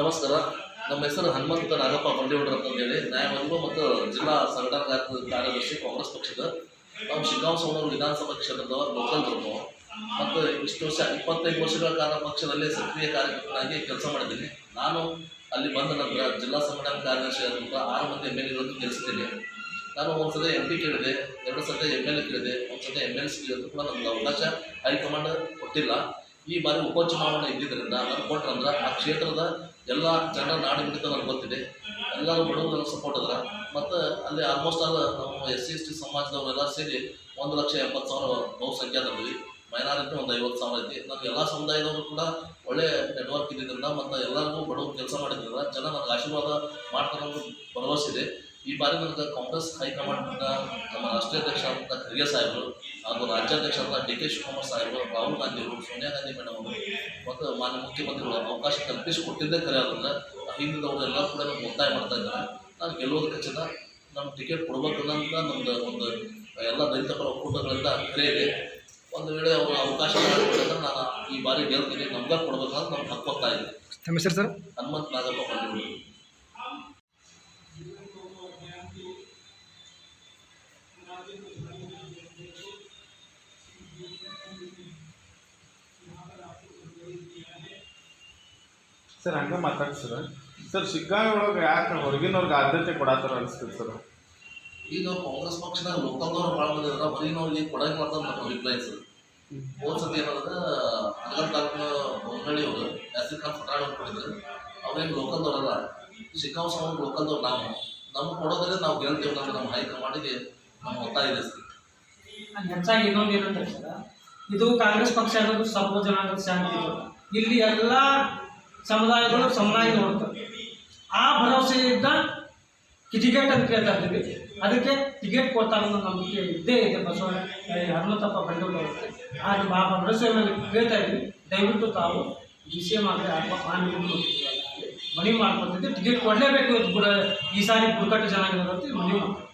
ನಮಸ್ಕಾರ. ನಮ್ಮ ಹೆಸರು ಹನುಮಂತ ನಾಗಪ್ಪ ಬಂಡಿವಡ್ರ ಅಂತ ಹೇಳಿ. ನ್ಯಾಯವಾದಿಗಳು ಮತ್ತು ಜಿಲ್ಲಾ ಸಂಘಟನಾ ಕಾರ್ಯ- ಕಾರ್ಯದರ್ಶಿ ಕಾಂಗ್ರೆಸ್ ಪಕ್ಷದ. ನಾವು ಶಿಗ್ಗಾಂವ್ ವಿಧಾನಸಭಾ ಕ್ಷೇತ್ರದವರು ಲೋಕಲ್ ಧರ್ಮ ಮತ್ತು ಇಷ್ಟು ವರ್ಷ ಇಪ್ಪತ್ತೈದು ವರ್ಷಗಳ ಕಾಲ ಪಕ್ಷದಲ್ಲಿ ಸಕ್ರಿಯ ಕಾರ್ಯಕರ್ತನಾಗಿ ಕೆಲಸ ಮಾಡಿದ್ದೀನಿ. ನಾನು ಅಲ್ಲಿ ಬಂದ ನಂತರ ಜಿಲ್ಲಾ ಸಂಘಟನಾ ಕಾರ್ಯದರ್ಶಿ ಆದಂಥ ಆರು ಮಂದಿ ಎಂ ಎಲ್ ಎಗಳನ್ನು ಗೆಲ್ಲಿಸಿದ್ದೀನಿ ನಾನು ಒಂದ್ಸಲ ಎಂ ಪಿ ಕೇಳಿದೆ, ಎರಡು ಸತಿ ಎಂ ಎಲ್ ಎ ಕೇಳಿದೆ ಒಂದು ಸಲ ಎಂ ಎಲ್ ಸಿ ಕೂಡ ನಮ್ಗೆ ಅವಕಾಶ ಹೈಕಮಾಂಡ್ ಕೊಟ್ಟಿಲ್ಲ. ಈ ಬಾರಿ ಉಪಚುನಾವಣೆ ಇದ್ದಿದ್ದರಿಂದ ನಾನು ಕೊಟ್ರಂದ್ರೆ ಆ ಕ್ಷೇತ್ರದ ಎಲ್ಲ ಜನರ ನಾಡಿ ಮಿಡಿತ ನನಗೆ ಗೊತ್ತಿದೆ. ಎಲ್ಲರೂ ಬಡವರು ನನಗೆ ಸಪೋರ್ಟ್ ಅದ್ರ ಮತ್ತು ಅಲ್ಲಿ ಆಲ್ಮೋಸ್ಟ್ ಆಲ್ ನಮ್ಮ ಎಸ್ ಸಿ, ಎಸ್ ಟಿ ಸಮಾಜದವರೆಲ್ಲ ಸೇರಿ ಒಂದು ಲಕ್ಷ ಎಪ್ಪತ್ತು ಸಾವಿರ ಬಹುಸಂಖ್ಯಾತರಿದ್ವಿ ಮೈನಾರಿಟಿ ಒಂದು ಐವತ್ತು ಸಾವಿರ ಐತಿ. ನನಗೆ ಎಲ್ಲ ಸಮುದಾಯದವರು ಕೂಡ ಒಳ್ಳೆ ನೆಟ್ವರ್ಕ್ ಇದ್ದಿದ್ದರಿಂದ ಮತ್ತು ಎಲ್ಲರಿಗೂ ಬಡವರು ಕೆಲಸ ಮಾಡಿದ್ರಿಂದ ಜನ ನನಗೆ ಆಶೀರ್ವಾದ ಮಾಡ್ತಾರೆ ಅನ್ನೋ ಭರವಸೆ ಇದೆ. ಈ ಬಾರಿ ನನಗೆ ಕಾಂಗ್ರೆಸ್ ಹೈಕಮಾಂಡ್ನಿಂದ ನಮ್ಮ ರಾಷ್ಟ್ರೀಯ ಅಧ್ಯಕ್ಷ ಖರ್ಗೆ ಸಾಹೇಬರು ಹಾಗೂ ರಾಜ್ಯಾಧ್ಯಕ್ಷರಾದ ಡಿ ಕೆ ಶಿವಕುಮಾರ್ ಸಾಹೇಬರು ರಾಹುಲ್ ಗಾಂಧಿ ಅವರು ಸೋನಿಯಾ ಗಾಂಧಿ ಮೇಡಮ್ ಅವರು ಮತ್ತು ಮಾನ್ಯ ಮುಖ್ಯಮಂತ್ರಿಗಳು ಅವಕಾಶ ಕಲ್ಪಿಸಿಕೊಟ್ಟಿದ್ದೇ ಖರೆ ಆದ್ರೆ ಹಿಂದಿನವರೆಲ್ಲ ಕೂಡ ನಮ್ಗೆ ಒತ್ತಾಯ ಮಾಡ್ತಾ ಇದ್ದಾರೆ. ನಾನು ಗೆಲ್ಲೋದಕ್ಕೆ ಖಚಿತ ನಮ್ಮ ಟಿಕೆಟ್ ಕೊಡ್ಬೇಕನ್ನೋಂಥ ನಮ್ದು ಒಂದು ಎಲ್ಲ ದಲಿತ ಪರ ಒಕ್ಕೂಟಗಳಿಂದ ಕರೆ ಇದೆ. ಒಂದು ವೇಳೆ ಅವರು ಅವಕಾಶ ಮಾಡಿಕೊಟ್ಟಂದ್ರೆ ನಾನು ಈ ಬಾರಿ ಗೆಲ್ತೀನಿ. ನಮ್ಗೆ ಕೊಡ್ಬೇಕಂತ ನಮ್ಗೆ ಹಕ್ಕು ಇದ್ದೀನಿ ಇದೆ. ಹೆಸರು ಸರ್? ಹನುಮಂತ ನಾಗಪ್ಪ ಬಂದಿರು ಸರ್ ಹಂಗೆ ಮಾತಾಡಿ ಸರ್. ಸರ್ ಶಿಗ್ಗಾವಿ ಒಳಗೆ ಯಾಕೆ ಹೊರಗಿನವ್ರಿಗೆ ಆದ್ಯತೆ ಕೊಡತ್ತಾರ ಅನಿಸ್ತದೆ ಸರ್? ಈಗ ಕಾಂಗ್ರೆಸ್ ಪಕ್ಷದಾಗ ಲೋಕಲ್ದವ್ರು ಭಾಳ ಮಂದಿ ಇದಾರೆ ಹೊರಗಿನವ್ರಿಗೆ ಕೊಡಂಗೆ ಮಾಡ್ತಾರೆ ನಮ್ಮ ಅಭಿಪ್ರಾಯ ಸರ್. ಹೋದ ಸತಿ ಏನಂದ್ರೆ ಹನಗಲ್ ತಾಲೂಕಿನ ಬೊಮ್ಮನಹಳ್ಳಿ ಅವರು ಯಾಸಿರ್ ಖಾನ್ ಫಟಾಣ್ ಅವ್ರು ಕೊಟ್ಟಿದ್ರು ಅವ್ರೇನು ಲೋಕಲ್ದವ್ರಲ್ಲ ಶಿಕಾವ್ ಸಾವಂಗ್ ಲೋಕಲ್ದವ್ರು ನಾವು. ನಮ್ಗೆ ಕೊಡೋದ್ರೆ ನಾವು ಗೆಲ್ತೇವೆ ನಮ್ಮ ನಮ್ಮ ಹೈಕಮಾಂಡಿಗೆ ನಮ್ಮ ಒತ್ತಾಯ ಇದೆ ಸರ್. ಅದ್ ಹೆಚ್ಚಾಗಿ ಇನ್ನೊಂದು ಏನಂತ ಸರ್? ಇದು ಕಾಂಗ್ರೆಸ್ ಪಕ್ಷ ಅನ್ನೋದು ಸರ್ವ ಜನಾಂಗದ ಶಾಂತಿ ಇಲ್ಲಿ ಎಲ್ಲ ಸಮುದಾಯಗಳು ಸಮನಾಗಿ ನೋಡ್ತಾರೆ ಆ ಭರವಸೆಯಿಂದ ಟಿಕೆಟ್ ಅಂತ ಕೇಳ್ತಾ ಇದ್ದೀವಿ ಅದಕ್ಕೆ ಟಿಕೆಟ್ ಕೊಡ್ತಾರೆ ನಂಬಿಕೆ ಇದ್ದೇ ಇದೆ ಬಸವಣ್ಣ ಹನುಮಂತಪ್ಪ ಬಂಡೂರು ನಿಮ್ಮ ಆ ಭರವಸೆ ಮೇಲೆ ಕೇಳ್ತಾ ಇದ್ವಿ. ದಯವಿಟ್ಟು ತಾವು ಡಿ ಸಿ ಎಂ ಆಗಲಿ, ಅಥವಾ ಮಾನ್ಯ ಮುಖ್ಯಮಂತ್ರಿಗಳಾಗಲಿ ಮನವಿ ಮಾಡ್ಕೊತಿದ್ದೆ ಟಿಕೆಟ್ ಕೊಡಲೇಬೇಕು ಈ ಸಾರಿ ಬುಡಕಟ್ಟು ಜನ ಅಂತ ಮನವಿ ಮಾಡ್ತಾರೆ